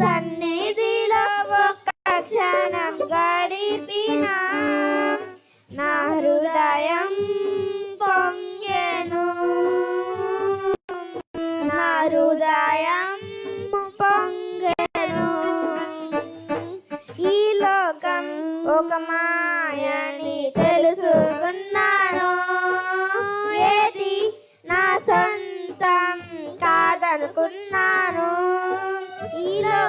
సన్నిధిలో ఒక క్షణం గడిపిన నా హృదయం పొంగెను. నా హృదయం పొంగెను. ఈ లోకం ఒక మాయని తెలుసుకున్నాను. ఏది నా సొంతం కాదనుకున్నాను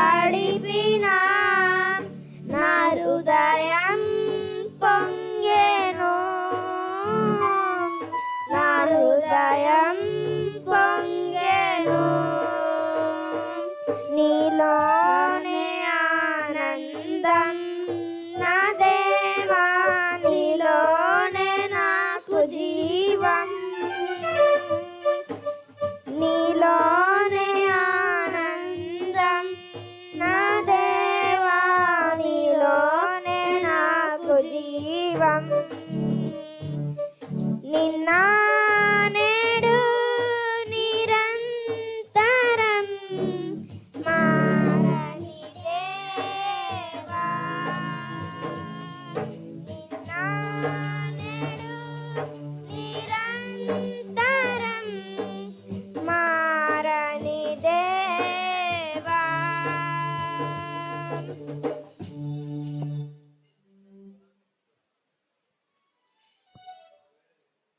గడిపినా నా హృదయం పొంగెను. నా హృదయం ദൈവം. നിന്നാനേടു നിരന്തരം thank